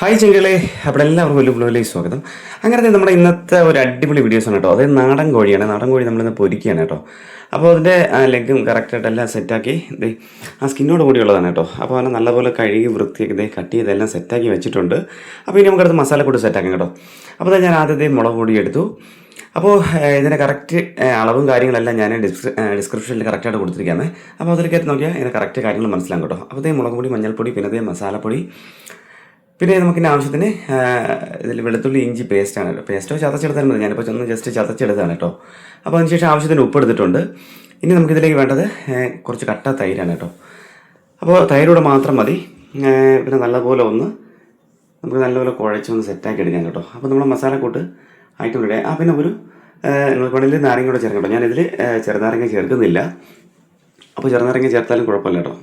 Hi ചെങ്കളെ അവിടെ എല്ലാവർക്കും വലിയ ബ്ലോയിലേക്ക് സ്വാഗതം. അങ്ങനത്തെ നമ്മുടെ ഇന്നത്തെ ഒരു അടിപൊളി വീഡിയോസ് ആണ് കേട്ടോ. അതായത് നാടൻ കോഴിയാണ്. നാടൻ കോഴി നമ്മളിന്ന് പൊരിക്കുകയാണ് കേട്ടോ. അപ്പോൾ അതിന്റെ ലെഗും കറക്റ്റായിട്ട് എല്ലാം സെറ്റാക്കി ദേ ആ സ്കിന്നോട് കൂടിയുള്ളതാണ് കേട്ടോ. അപ്പോൾ അതിനെ നല്ലപോലെ കഴുകി വൃത്തിയാക്കി ദേ കട്ട് ചെയ്തെല്ലാം സെറ്റാക്കി വെച്ചിട്ടുണ്ട്. അപ്പോൾ ഇനി നമുക്കടുത്ത് മസാല കൂടി സെറ്റാക്കാം കേട്ടോ. അപ്പോൾ ഞാൻ ആദ്യത്തെ മുളക് പൊടി എടുത്തു. അപ്പോൾ ഇതിന്റെ കറക്റ്റ് അളവും കാര്യങ്ങളെല്ലാം ഞാൻ ഡിസ്ക്രി ഡിസ്ക്രിപ്ഷനിൽ കറക്റ്റായിട്ട് കൊടുത്തിരിക്കാമേ. അപ്പോൾ അതിൽ കയറ്റി നോക്കിയാൽ ഇതിന്റെ കറക്റ്റ് കാര്യങ്ങൾ മനസ്സിലാകും കേട്ടോ. അപ്പോൾ ഇതേ മുളക് പൊടി മഞ്ഞൾപ്പൊടി പിന്നെ ഇതേ മസാലപ്പൊടി. പിന്നെ നമുക്കിന്റെ ആവശ്യത്തിന് ഇതിൽ വെളുത്തുള്ളി ഇഞ്ചി പേസ്റ്റാണ് പേസ്റ്റോ ചതച്ചെടുത്താൽ മതി. ഞാനിപ്പോൾ ചെന്ന് ജസ്റ്റ് ചതച്ചെടുത്താണ് കേട്ടോ. അപ്പോൾ അതിനുശേഷം ആവശ്യത്തിന് ഉപ്പ് എടുത്തിട്ടുണ്ട്. ഇനി നമുക്കിതിലേക്ക് വേണ്ടത് കുറച്ച് കട്ട തൈരാണ് കേട്ടോ. അപ്പോൾ തൈരൂടെ മാത്രം മതി. പിന്നെ നല്ലപോലെ ഒന്ന് നമുക്ക് നല്ലപോലെ കുഴച്ചൊന്ന് സെറ്റാക്കി എടുക്കാം കേട്ടോ. അപ്പോൾ നമ്മൾ മസാലക്കൂട്ട് ആയിട്ട് ഇവിടെ ആ പിന്നെ ഒരു നിങ്ങൾക്ക് വേണമെങ്കിൽ നാരങ്ങ കൂടെ ചേർക്കാം കേട്ടോ ഞാനിതിൽ ചെറുനാരങ്ങ ചേർക്കുന്നില്ല. അപ്പോൾ ചെറുനാരങ്ങ ചേർത്താലും കുഴപ്പമില്ല കേട്ടോ.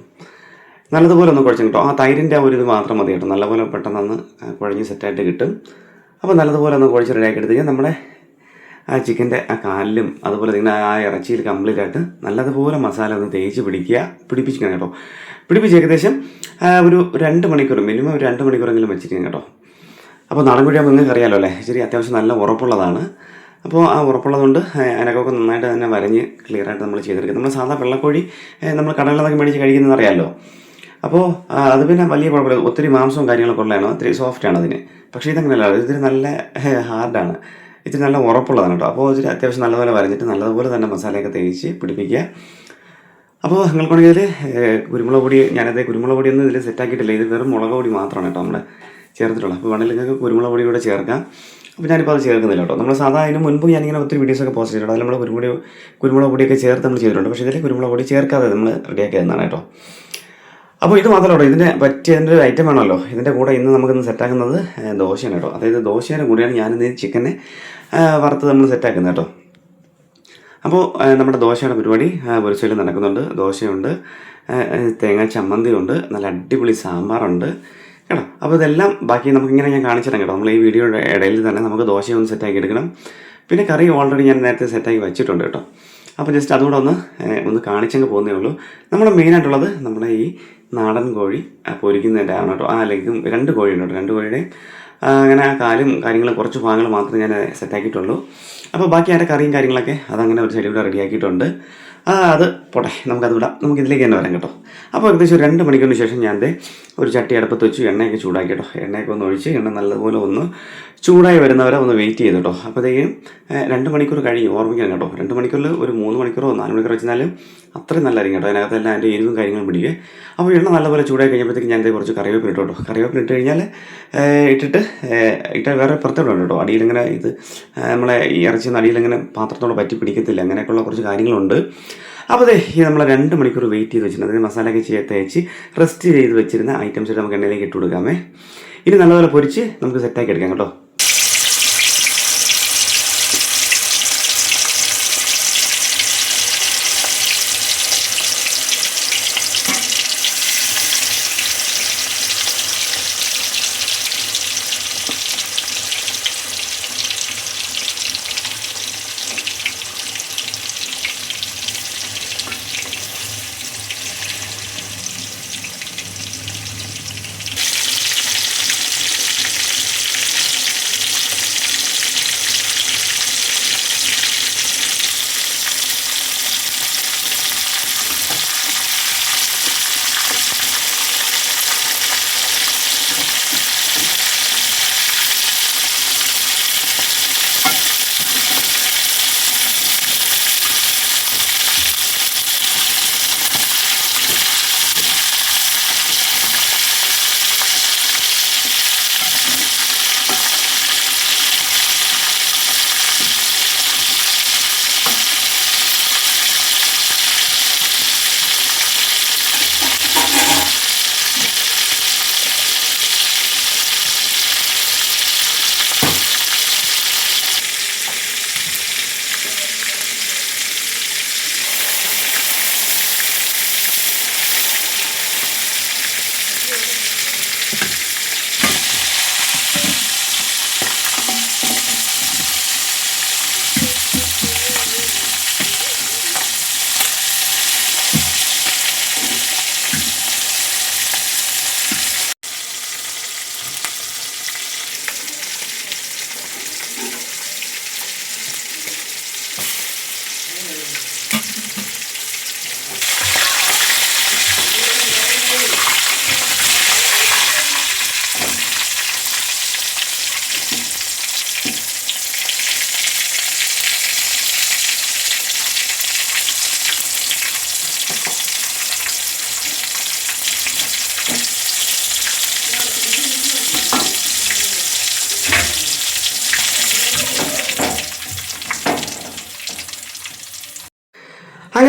നല്ലതുപോലെ ഒന്ന് കുഴച്ചു കേട്ടോ. ആ തൈരിന്റെ ആ ഒരു ഇത് മാത്രം മതി കേട്ടോ. നല്ലപോലെ പെട്ടെന്ന് കുഴഞ്ഞ് സെറ്റായിട്ട് കിട്ടും. അപ്പോൾ നല്ലതുപോലെ ഒന്ന് കുഴച്ച് റെഡിയാക്കി എടുത്ത് കഴിഞ്ഞാൽ നമ്മുടെ ആ ചിക്കന്റെ ആ കാലിലും അതുപോലെ തന്നെ ആ ഇറച്ചിയിൽ കംപ്ലീറ്റ് ആയിട്ട് നല്ലതുപോലെ മസാല ഒന്ന് തേച്ച് പിടിക്കുക. പിടിപ്പിച്ചിരിക്കണം കേട്ടോ. പിടിപ്പിച്ച് ഏകദേശം ഒരു രണ്ട് മണിക്കൂർ മിനിമം ഒരു രണ്ട് മണിക്കൂറെങ്കിലും വെച്ചിരിക്കണം കേട്ടോ. അപ്പോൾ നാടൻ കോഴിയാകുമ്പോൾ നിങ്ങൾക്ക് അറിയാമല്ലോ അല്ലേ? ശരി അത്യാവശ്യം നല്ല ഉറപ്പുള്ളതാണ്. അപ്പോൾ ആ ഉറപ്പുള്ളതുകൊണ്ട് അതിനൊക്കെ നന്നായിട്ട് തന്നെ വരഞ്ഞ് ക്ലിയർ ആയിട്ട് നമ്മൾ ചെയ്തെടുക്കും. നമ്മൾ സാധാ വെള്ളക്കോഴി നമ്മൾ കടലിലൊക്കെ മേടിച്ച് കഴിക്കുന്നത് അറിയാമല്ലോ അപ്പോൾ അത് പിന്നെ വലിയ കുഴപ്പമില്ല. ഒത്തിരി മാംസവും കാര്യങ്ങളൊക്കെ ഉള്ളതാണ്. ഒത്തിരി സോഫ്റ്റ് ആണ് അതിന്. പക്ഷേ ഇതങ്ങനെയല്ല ഇതിന് നല്ല ഹാർഡാണ് ഇത്തിരി നല്ല ഉറപ്പുള്ളതാണ് കേട്ടോ. അപ്പോൾ ഇത്തിരി അത്യാവശ്യം നല്ലപോലെ വരഞ്ഞിട്ട് നല്ലതുപോലെ തന്നെ മസാലയൊക്കെ തേച്ച് പിടിപ്പിക്കുക. അപ്പോൾ നിങ്ങൾക്കുണ്ടെങ്കിൽ കുരുമുളക് പൊടി ഞാനത് കുരുമുളക് പൊടിയൊന്നും ഇതിൽ സെറ്റാക്കിയിട്ടില്ല ഇത് വെറും മുളക് പൊടി മാത്രമാണ് കേട്ടോ നമ്മൾ ചേർത്തിട്ടുള്ളത്. അപ്പോൾ വേണമെങ്കിൽ നിങ്ങൾക്ക് കുരുമുളക് പൊടി കൂടെ ചേർക്കാം. അപ്പോൾ ഞാനിപ്പോൾ അത് ചേർക്കുന്നില്ല കേട്ടോ. നമ്മൾ സാധാ അതിന് മുൻപ് ഞാനിങ്ങനെ ഒത്തിരി വീഡിയോസൊക്കെ പോസ്റ്റ് ചെയ്തിട്ടുണ്ട്. അതിൽ നമ്മൾ കുരുമുടി കുരുമുളക് പൊടിയൊക്കെ ചേർത്ത് നമ്മൾ ചെയ്തിട്ടുണ്ട്. പക്ഷേ ഇതിൽ കുരുമുളക് പൊടി ചേർക്കാതെ നമ്മൾ റെഡിയാക്കിയതെന്നാണ് കേട്ടോ. അപ്പോൾ ഇത് മാത്രമല്ല കേട്ടോ ഇതിന്റെ പറ്റിയ ഇതിന്റെ ഒരു ഐറ്റം ആണല്ലോ. ഇതിന്റെ കൂടെ ഇന്ന് നമുക്കിന്ന് സെറ്റാക്കുന്നത് ദോശയാണ് കേട്ടോ. അതായത് ദോശയുടെ കൂടെയാണ് ഞാനിന്ന് ചിക്കനെ വറുത്ത് നമ്മൾ സെറ്റാക്കുന്നത് കേട്ടോ. അപ്പോൾ നമ്മുടെ ദോശയുടെ പരിപാടി പൊരിച്ചയിൽ നടക്കുന്നുണ്ട്. ദോശയുണ്ട് തേങ്ങ ചമ്മന്തിയുണ്ട് നല്ല അടിപൊളി സാമ്പാറുണ്ട്. കേട്ടോ. അപ്പോൾ ഇതെല്ലാം ബാക്കി നമുക്കിങ്ങനെ ഞാൻ കാണിച്ചിടാം കേട്ടോ. നമ്മൾ ഈ വീഡിയോയുടെ ഇടയിൽ തന്നെ നമുക്ക് ദോശയൊന്ന് സെറ്റാക്കി എടുക്കണം. പിന്നെ കറി ഓൾറെഡി ഞാൻ നേരത്തെ സെറ്റാക്കി വെച്ചിട്ടുണ്ട് കേട്ടോ. അപ്പോൾ ജസ്റ്റ് അതുകൂടെ ഒന്ന് ഒന്ന് കാണിച്ചങ്ങ് പോകുന്നേ ഉള്ളൂ. നമ്മുടെ മെയിനായിട്ടുള്ളത് നമ്മുടെ ഈ നാടൻ കോഴി പൊരിക്കുന്നതിന്റെ ആണ് കേട്ടോ. ആ ലെഗും രണ്ട് കോഴിയുണ്ട് കേട്ടോ. രണ്ട് കോഴിയുടെയും അങ്ങനെ ആ കാലും കാര്യങ്ങളും കുറച്ച് ഭാഗങ്ങൾ മാത്രമേ ഞാൻ സെറ്റാക്കിയിട്ടുള്ളൂ അപ്പോൾ ബാക്കി അതിന്റെ കറിയും കാര്യങ്ങളൊക്കെ അതങ്ങനെ ഒരു സൈഡിലൂടെ റെഡിയാക്കിയിട്ടുണ്ട് ആ അത് പോട്ടെ നമുക്കത് വിടാം. നമുക്ക് ഇതിലേക്ക് തന്നെ വരാം കേട്ടോ. അപ്പോൾ ഏകദേശം രണ്ട് മണിക്കൂറിന് ശേഷം ഞാൻ ദേ ഒരു ചട്ടി അടുപ്പത്ത് വെച്ച് എണ്ണയൊക്കെ ചൂടാക്കി കേട്ടോ. എണ്ണയൊക്കെ ഒന്ന് ഒഴിച്ച് എണ്ണ നല്ലതുപോലെ ഒന്ന് ചൂടായി വരുന്നവരെ ഒന്ന് വെയിറ്റ് ചെയ്ത് കേട്ടോ. അപ്പോഴത്തേക്കും രണ്ട് മണിക്കൂർ കഴിഞ്ഞ് ഓർമ്മിക്കണം കേട്ടോ. രണ്ട് മണിക്കൂറിൽ ഒരു മൂന്ന് മണിക്കൂറോ നാല് മണിക്കൂർ വെച്ചാലും അത്രയും നല്ലതായിരിക്കും കേട്ടോ. അതിനകത്തെല്ലാം അതിന്റെ എരിവും കാര്യങ്ങളും പിടിക്കുക. അപ്പോൾ എണ്ണ നല്ലപോലെ ചൂടായി കഴിഞ്ഞപ്പോഴത്തേക്കും ഞാൻ കുറച്ച് കറിവേപ്പില ഇട്ടു കേട്ടോ. കറിവേപ്പില ഇട്ട് കഴിഞ്ഞാൽ ഇട്ടിട്ട് ഇട്ടാൽ ഇട്ട വേറെ പുറത്തോട്ട് കേട്ടോ. അടിയിലിങ്ങനെ ഇത് നമ്മളെ ഈ ഇറച്ചി അടിയിലിങ്ങനെ പാത്രത്തോട് പറ്റി പിടിക്കത്തില്ല. അങ്ങനെയൊക്കെയുള്ള കുറച്ച് കാര്യങ്ങളുണ്ട്. അപ്പോൾ അതെ നമ്മൾ രണ്ട് മണിക്കൂർ വെയിറ്റ് ചെയ്ത് വെച്ചിട്ടുണ്ട്. അതിന് മസാലയൊക്കെ ചെയ്ത് തേച്ച് റെസ്റ്റ് ചെയ്ത് വെച്ചിരുന്ന ഐറ്റംസ് നമുക്ക് എണ്ണയിലേക്ക് ഇട്ട് കൊടുക്കാമേ. ഇനി നല്ലപോലെ പൊരിച്ച് നമുക്ക് സെറ്റാക്കി എടുക്കാം കേട്ടോ.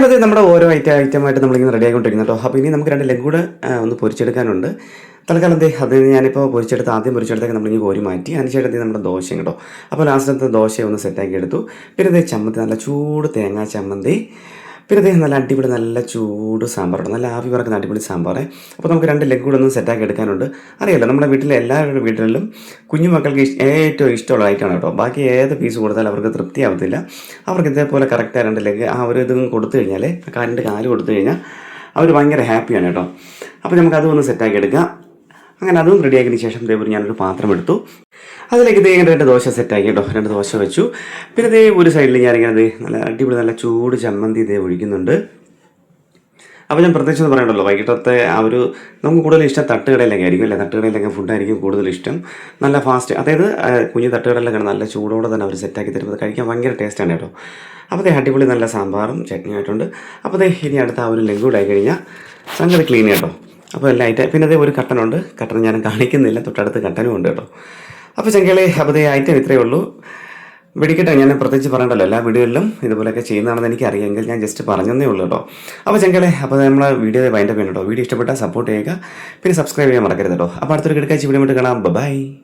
അത് നമ്മുടെ ഓരോ ഐറ്റം ഐറ്റമായിട്ട് നമ്മളിങ്ങനെ റെഡി ആയിക്കൊണ്ടിരിക്കുന്നു കേട്ടോ. അപ്പോൾ ഇനി നമുക്ക് രണ്ട് ലെഗ് കൂടെ ഒന്ന് പൊരിച്ചെടുക്കാനുണ്ട്. തൽക്കാലം ദേ അത് ഞാനിപ്പോൾ പൊരിച്ചെടുത്ത് ആദ്യം പൊരിച്ചെടുത്തൊക്കെ നമ്മളിങ്ങനെ കോരി മാറ്റി അതിനുശേഷം നമ്മുടെ ദോശയും കേട്ടോ. അപ്പോൾ ലാസ്റ്റത്തെ ദോശ ഒന്ന് സെറ്റാക്കി എടുത്തു. പിന്നെ ദേ ചമ്മന്തി നല്ല ചൂട് തേങ്ങാ ചമ്മന്തി. പിന്നെ അദ്ദേഹം നല്ല അടിപൊളി നല്ല ചൂട് സാമ്പാറുണ്ട് നല്ല ആവി പറക്കുന്ന അടിപൊളി സാമ്പാറേ. അപ്പോൾ നമുക്ക് രണ്ട് ലെഗ് കൂടെ ഒന്ന് സെറ്റാക്കി എടുക്കാനുണ്ട്. അറിയാലോ നമ്മുടെ വീട്ടിലെ എല്ലാവരുടെ വീട്ടിലും കുഞ്ഞു മക്കൾക്ക് ഏറ്റവും ഇഷ്ടമുള്ള ഐറ്റമാണ് കേട്ടോ. ബാക്കി ഏത് പീസ് കൊടുത്താലും അവർക്ക് തൃപ്തിയാവത്തില്ല. അവർക്ക് ഇതേപോലെ കറക്റ്റായ രണ്ട് ലെഗ് ആ ഒരു ഇതും കൊടുത്തു കഴിഞ്ഞാൽ കാലിന്റെ കാൽ കൊടുത്തു കഴിഞ്ഞാൽ അവർ ഭയങ്കര ഹാപ്പിയാണ് കേട്ടോ. അപ്പോൾ നമുക്ക് അതൊന്ന് സെറ്റാക്കി എടുക്കാം. അങ്ങനെ അതും റെഡിയാക്കിയതിന് ശേഷം ഇതേപോലെ ഞാനൊരു പാത്രം എടുത്തു. അതിലേക്ക് ഇതേ ഇങ്ങനെ രണ്ട് ദോശ സെറ്റാക്കി കേട്ടോ. രണ്ട് ദോശ വെച്ചു. പിന്നെ ഇതേ ഒരു സൈഡിൽ ഞാനിങ്ങനെ നല്ല അടിപൊളി നല്ല ചൂട് ചമ്മന്തി ഇതേ ഒഴിക്കുന്നുണ്ട്. അപ്പോൾ ഞാൻ പ്രത്യേകിച്ച് പറയണ്ടല്ലോ. വൈകിട്ടത്തെ ആ ഒരു നമുക്ക് കൂടുതൽ ഇഷ്ടം തട്ടുകടയിലൊക്കെ ആയിരിക്കും അല്ലേ? തട്ടുകടയിലൊക്കെ ഫുഡായിരിക്കും കൂടുതൽ ഇഷ്ടം. നല്ല ഫാസ്റ്റ് അതായത് കുഞ്ഞു തട്ടുകടയിലൊക്കെ നല്ല ചൂടോടെ തന്നെ അവർ സെറ്റാക്കി തരുമ്പോൾ അത് കഴിക്കാൻ ഭയങ്കര ടേസ്റ്റാണ് കേട്ടോ. അപ്പോൾ അതേ അടിപൊളി നല്ല സാമ്പാറും ചട്നിയായിട്ടുണ്ട് അപ്പോൾ അതേ ഇനി അടുത്ത ആ ഒരു ആയി കഴിഞ്ഞാൽ സംഗതി ക്ലീൻ കേട്ടോ. അപ്പോൾ ലൈറ്റ് പിന്നെ അതേ ഒരു കട്ടനുണ്ട്. കട്ടൻ ഞാൻ കാണിക്കുന്നില്ല. തൊട്ടടുത്ത് കട്ടനും ഉണ്ട് കേട്ടോ. അപ്പോൾ ചെങ്കളെ അപ്പോൾ ഐറ്റം ഇത്രയേ ഉള്ളൂ. വെടിക്കട്ടെ ഞാൻ പ്രത്യേകിച്ച് പറയണ്ടല്ലോ. എല്ലാ വീഡിയോയിലും ഇതുപോലെയൊക്കെ ചെയ്യുന്നതാണെന്ന് എനിക്ക് അറിയാമെങ്കിൽ ഞാൻ ജസ്റ്റ് പറഞ്ഞതേ ഉള്ളൂ കേട്ടോ. അപ്പോൾ ചെങ്കളെ അപ്പോൾ നമ്മളെ വീഡിയോ വൈൻഡപ്പ് ചെയ്യണം കേട്ടോ. വീഡിയോ ഇഷ്ടപ്പെട്ടാൽ സപ്പോർട്ട് ചെയ്യുക. പിന്നെ സബ്സ്ക്രൈബ് ചെയ്യാൻ മറക്കരുത് കേട്ടോ. അപ്പോൾ അടുത്തൊരു കിടക്കാഴ്ച വീഡിയോ കാണാം. ബൈ